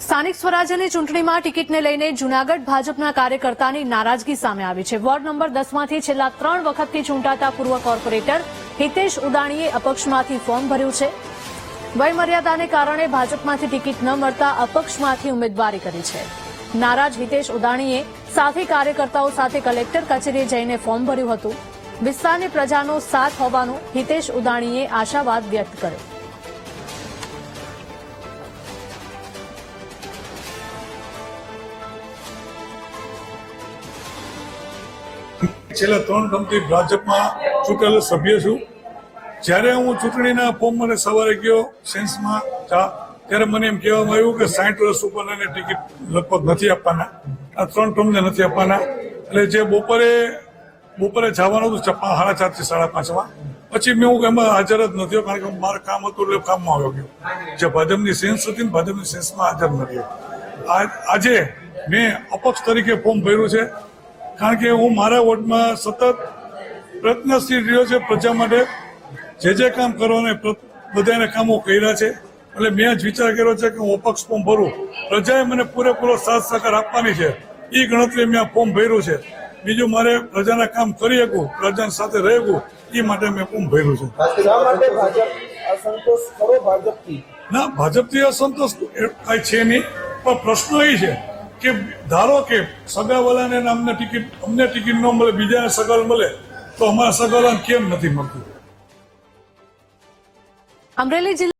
સ્થાનિક સ્વરાજ્યની ચૂંટણીમાં ટિકિટને લઈને જૂનાગઢ ભાજપના કાર્યકર્તાની નારાજગી સામે આવી છે. વોર્ડ નંબર દસમાંથી છેલ્લા ત્રણ વખતથી ચૂંટાતા પૂર્વ કોર્પોરેટર હિતેશ ઉદાણીએ અપક્ષમાંથી ફોર્મ ભર્યું છે. વયમર્યાદાને કારણે ભાજપમાંથી ટિકિટ ન મળતા અપક્ષમાંથી ઉમેદવારી કરી છે. નારાજ હિતેશ ઉદાણીએ સાથી કાર્યકર્તાઓ સાથે કલેક્ટર કચેરીએ જઈને ફોર્મ ભર્યું હતું. વિસ્તારની પ્રજાનો સાથ હોવાનો હિતેશ ઉદાણીએ આશાવાદ વ્યક્ત કર્યો. છેલ્લા ત્રણ ટર્મથી ભાજપમાં ચૂંટાયેલો સભ્ય છું. જ્યારે હું ચૂંટણીના ફોર્મ મને સવારે ગયો, સેન્સમાં ત્યારે મને એમ કહેવામાં આવ્યું કે સાઠ વર્ષ ઉપરનાને ટિકિટ લગભગ નથી આપવાના. આ ત્રણ ટર્મને નથી આપવાના. એટલે જે બપોરે બપોરે જવાનું હતું ચપ્પા સાડા ચારથી સાડા પાંચમાં. પછી મેં હું એમાં હાજર જ નથી કારણ કે મારું કામ હતું એટલે કામમાં આવ્યો ગયો. જે ભાજપની સેન્સ હતી ને ભાજપની સેન્સમાં હાજર નથી આજે મેં અપક્ષ તરીકે ફોર્મ ભર્યું છે. કારણ કે હું મારા વોર્ડમાં સતત પ્રયત્નશીલ રહ્યો છે પ્રજા માટે. જે જે કામ કરવાને બધાને કામો કર્યા છે. એટલે મેં જ વિચાર કર્યો છે કે હું અપક્ષ ફોર્મ ભરું. પ્રજાએ મને પૂરેપૂરો સાથ સહકાર આપવાની છે. એ ગણતરી મેં આ ફોર્મ ભર્યું છે. બીજું મારે પ્રજાના કામ કરી શકું પ્રજાની સાથે રહેવું એ માટે મેં ફોર્મ ભર્યું છે. ના ભાજપથી અસંતોષ કાંઈ છે નહીં. પણ પ્રશ્ન એ છે કે ધારો કે સગાવાલાને અમને ટિકિટ અમને ટિકિટ ન મળે, બીજાને સગાલ મળે, તો અમારા સગાવાલાને કેમ નથી મળતું? અમરેલી